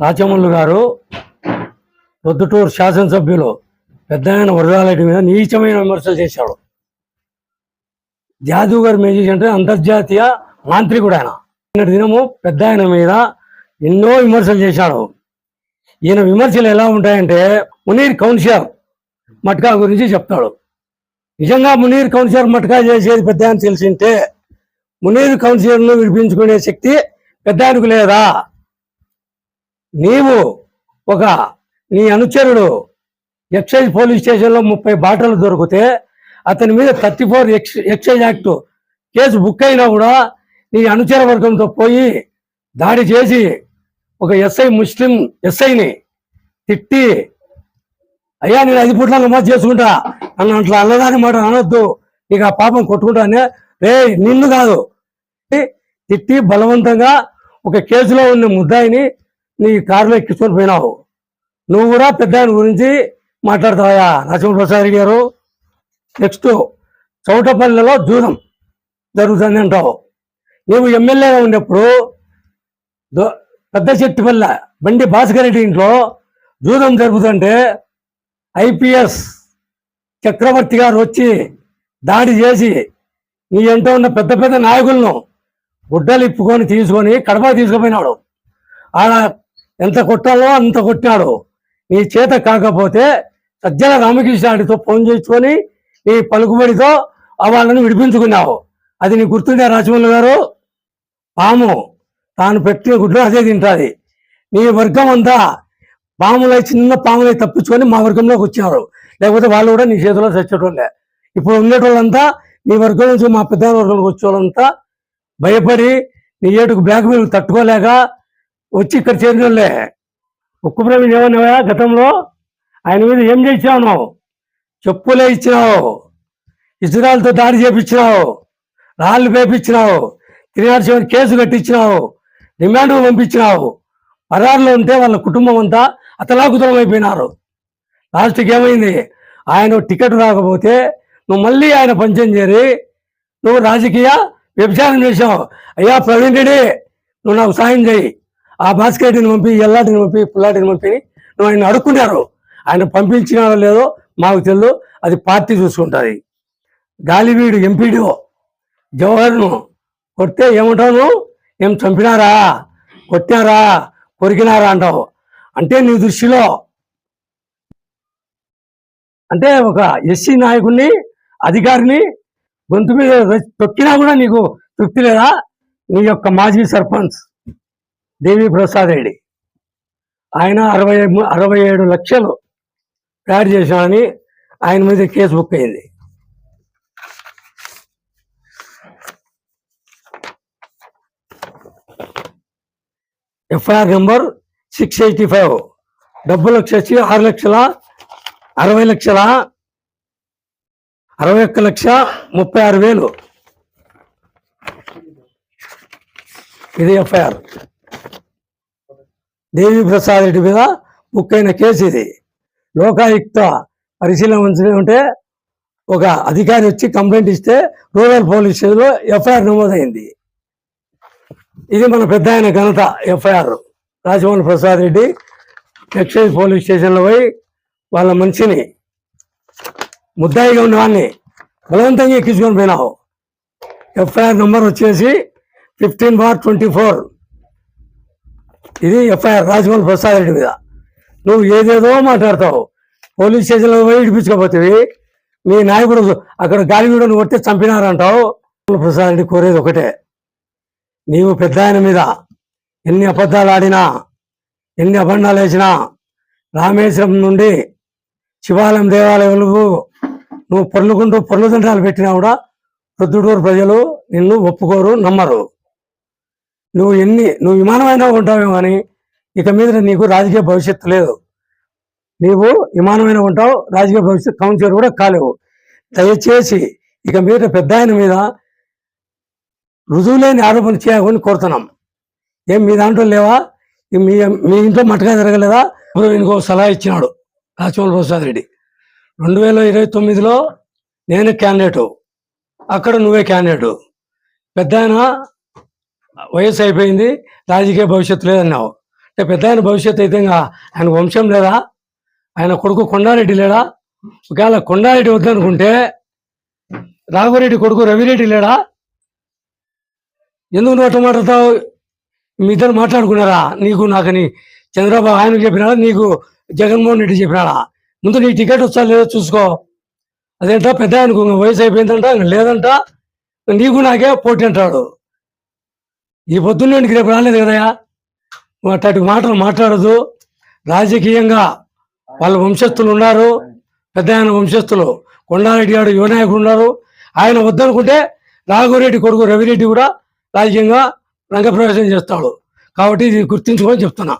రాచమల్లు గారు పొద్దుటూరు శాసనసభ్యులు పెద్ద ఆయన వరదాలరెడ్డి మీద నీచమైన విమర్శలు చేశాడు. జాదూ గారు మేజీ అంటే అంతర్జాతీయ మాంత్రికుడు ఆయన. నిన్నటి దినము పెద్ద ఆయన మీద ఎన్నో విమర్శలు చేశాడు. ఈయన విమర్శలు ఎలా ఉంటాయంటే మునీర్ కౌన్సిలర్ మట్కా గురించి చెప్తాడు. నిజంగా మునీర్ కౌన్సిలర్ మట్కా చేసేది పెద్ద ఆయన తెలిసింటే మునీర్ కౌన్సిలర్ను విడిపించుకునే శక్తి పెద్ద ఆయనకు లేదా? నీవు ఒక నీ అనుచరుడు ఎక్సైజ్ పోలీస్ స్టేషన్లో ముప్పై బాటలు దొరికితే అతని మీద thirty four X excise act case book అయినా కూడా నీ అనుచర వర్గంతో పోయి దాడి చేసి ఒక ఎస్ఐ ముస్లిం ఎస్ఐని తిట్టి అయ్యా నేను ఐదు పుట్ల నమాజ్ చేసుకుంటా. నన్ను అట్లా అల్లదాని మాట అనొద్దు. నీకు ఆ పాపం కొట్టుకుంటానే రే నిన్ను కాదు. తిట్టి బలవంతంగా ఒక కేసులో ఉన్న ముద్దాయిని నీ కారులో ఎక్కించుకొని పోయినావు నువ్వు కూడా పెద్ద ఆయన గురించి మాట్లాడతావా నరసింహప్రసాద్ రెడ్డి గారు. నెక్స్ట్ చౌటపల్లిలో జూదం జరుగుతుంది అంటావు. నువ్వు ఎమ్మెల్యేగా ఉన్నప్పుడు పెద్ద చెట్టుపల్లె బండి భాస్కర్ రెడ్డి ఇంట్లో జూదం జరుగుతుంటే ఐపీఎస్ చక్రవర్తి గారు వచ్చి దాడి చేసి నీ ఎంటో ఉన్న పెద్ద పెద్ద నాయకులను గుడ్డలు ఇప్పుకొని తీసుకొని కడప తీసుకుపోయినాడు. ఆడ ఎంత కొట్టాలో అంత కొట్టాడు. నీ చేత కాకపోతే సజ్జల రామకృష్ణాడితో ఫోన్ చేసుకొని నీ పలుకుబడితో వాళ్ళని విడిపించుకున్నావు. అది నీ గుర్తుండే రాజమౌళి గారు? పాము. తాను పెట్టిన గుడ్లు అదే తింటుంది. నీ వర్గం అంతా పాములై చిన్న పాములై తప్పించుకొని మా వర్గంలోకి వచ్చినారు లేకపోతే వాళ్ళు కూడా నీ చేతిలో చచ్చేటోళ్ళే. ఇప్పుడు ఉండేటోళ్ళంతా నీ వర్గం నుంచి మా పెద్ద వర్గంలోకి వచ్చేవాళ్ళంతా భయపడి నీ ఏటుకు బ్లాక్ మెయిల్ తట్టుకోలేక వచ్చి ఇక్కడ చేరిన వాళ్ళే ఉక్కు ప్రవీణ్ ఏమన్నావా గతంలో? ఆయన మీద ఏం చేసావు నువ్వు చెప్పులే ఇచ్చినావు. ఇజ్రాయల్తో దాడి చేపించినావు. రాళ్ళు పేపించినావు త్రినాడు కేసు కట్టించినావు. రిమాండ్ పంపించినావు. పరారులో ఉంటే వాళ్ళ కుటుంబం అంతా అతలాకుతలం అయిపోయినారు. లాస్ట్కి ఏమైంది? ఆయన టికెట్ రాకపోతే నువ్వు మళ్ళీ ఆయన పంచం చేరి నువ్వు రాజకీయ వ్యభిచారం చేసావు అయ్యా ప్రవీణ్ రెడ్డి నువ్వు నాకు సాయం చేయి. ఆ బాస్కెట్ని పంపి ఎల్లాటిని పంపి పుల్లాటిని పంపి నువ్వు ఆయన అడుక్కున్నారు. ఆయన పంపించినారో లేదో మాకు తెలియదు అది పార్టీ చూసుకుంటుంది. గాలివీడు ఎంపీడీఓ జవహర్ను కొడితే ఏమంటావు నువ్వు? ఏం చంపినారా? కొట్టినారా? కొరికినారా అంటావు. అంటే నీ దృష్టిలో అంటే ఒక ఎస్సీ నాయకుడిని అధికారిని గొంతు మీద తొక్కినా కూడా నీకు తృప్తి లేదా? నీ యొక్క మాజీ సర్పంచ్. దేవి ప్రసాద్ రెడ్డి. ఆయన అరవై అరవై ఏడు లక్షలు తయారు చేశామని ఆయన మీద కేసు బుక్ అయింది. FIR number six eighty five. డబ్బులు వచ్చేసి ఆరు లక్షల అరవై లక్షల అరవై ఒక్క లక్ష ముప్పై ఆరు వేలు. ఇది ఎఫ్ఐఆర్. దేవి ప్రసాద్ రెడ్డి మీద బుక్ అయిన కేసు ఇది. లోకాయుక్త పరిశీలన ఉంటే ఒక అధికారి వచ్చి కంప్లైంట్ ఇస్తే రూరల్ పోలీస్ స్టేషన్లో ఎఫ్ఐఆర్ నమోదైంది. ఇది మన పెద్ద ఆయన ఘనత FIR. Rajamohan Prasad Reddy excise police స్టేషన్లో పోయి వాళ్ళ మనిషిని ముద్దాయిగా ఉన్నవాడిని బలవంతంగా ఎక్కించుకొని పోయినావు. ఎఫ్ఐఆర్ నంబర్ వచ్చేసి ఫిఫ్టీన్ బార్ ట్వంటీ ఫోర్. ఇది ఎఫ్ఐఆర్ రాజమౌళి ప్రసాద్ రెడ్డి మీద. నువ్వు ఏదేదో మాట్లాడతావు. పోలీస్ స్టేషన్లో పోయి ఇడిపించకపోతే మీ నాయకుడు అక్కడ గాలివీడను కొట్టి చంపినారంటావు. ప్రసాద్ రెడ్డి కోరేది ఒకటే. నీవు పెద్ద ఆయన మీద ఎన్ని అబద్ధాలు ఆడినా ఎన్ని అబండాలు వేసినా రామేశ్వరం నుండి శివాలయం దేవాలయాలకు నువ్వు పొర్లుకుంటూ పొర్లు దండాలు పెట్టినా కూడా రుద్దుడూరు ప్రజలు నిన్ను ఒప్పుకోరు నమ్మరు. నువ్వు ఎన్ని నువ్వు విమానమైనా ఉంటావేమో కానీ ఇక మీద నీకు రాజకీయ భవిష్యత్తు లేదు. నీవు విమానమైన ఉంటావు రాజకీయ భవిష్యత్తు కౌన్సిలర్ కూడా కాలేవు. దయచేసి ఇక మీద పెద్ద ఆయన మీద రుజువులేని ఆరోపణ చేయకుండా కోరుతున్నాం. ఏం మీ దాంట్లో లేవా? మీ మీ ఇంట్లో మటగా జరగలేదా? ఇప్పుడు ఇంకో సలహా ఇచ్చినాడు రాజమౌళి ప్రసాద్ రెడ్డి. రెండు వేల ఇరవై తొమ్మిదిలో నేను క్యాండిడేటు. అక్కడ నువ్వే క్యాండిడేటు. పెద్ద ఆయన వయసు అయిపోయింది రాజకీయ భవిష్యత్తు లేదన్నావు. అంటే పెద్ద ఆయన భవిష్యత్తు అయితే ఇంకా ఆయన వంశం లేదా? ఆయన కొడుకు కొండారెడ్డి లేడా? ఒకవేళ కొండారెడ్డి వద్దనుకుంటే రాఘవరెడ్డి కొడుకు రవిరెడ్డి లేడా? ఎందుకు నోట మాట్లాడతావు? మీ ఇద్దరు మాట్లాడుకున్నారా? నీకు నాకని చంద్రబాబు ఆయనకు చెప్పినాడా? నీకు జగన్మోహన్ రెడ్డి చెప్పినాడా? ముందు నీకు టికెట్ వచ్చా లేదో చూసుకో. అదేంటా? పెద్ద ఆయనకు వయసు అయిపోయిందంట లేదంట నీకు నాకే పోటీ అంటాడు. ఈ పొద్దున్నే రేపు రాలేదు కదయా అటు మాటలు మాట్లాడదు. రాజకీయంగా వాళ్ళ వంశస్థులు ఉన్నారు. పెద్ద ఆయన వంశస్థులు కొండారెడ్డి గారు యువనాయకుడు ఉన్నారు. ఆయన వద్దనుకుంటే రాఘవరెడ్డి కొడుకు రవిరెడ్డి కూడా రాజకీయంగా రంగప్రవేశం చేస్తాడు. కాబట్టి ఇది గుర్తించుకొని చెప్తున్నా.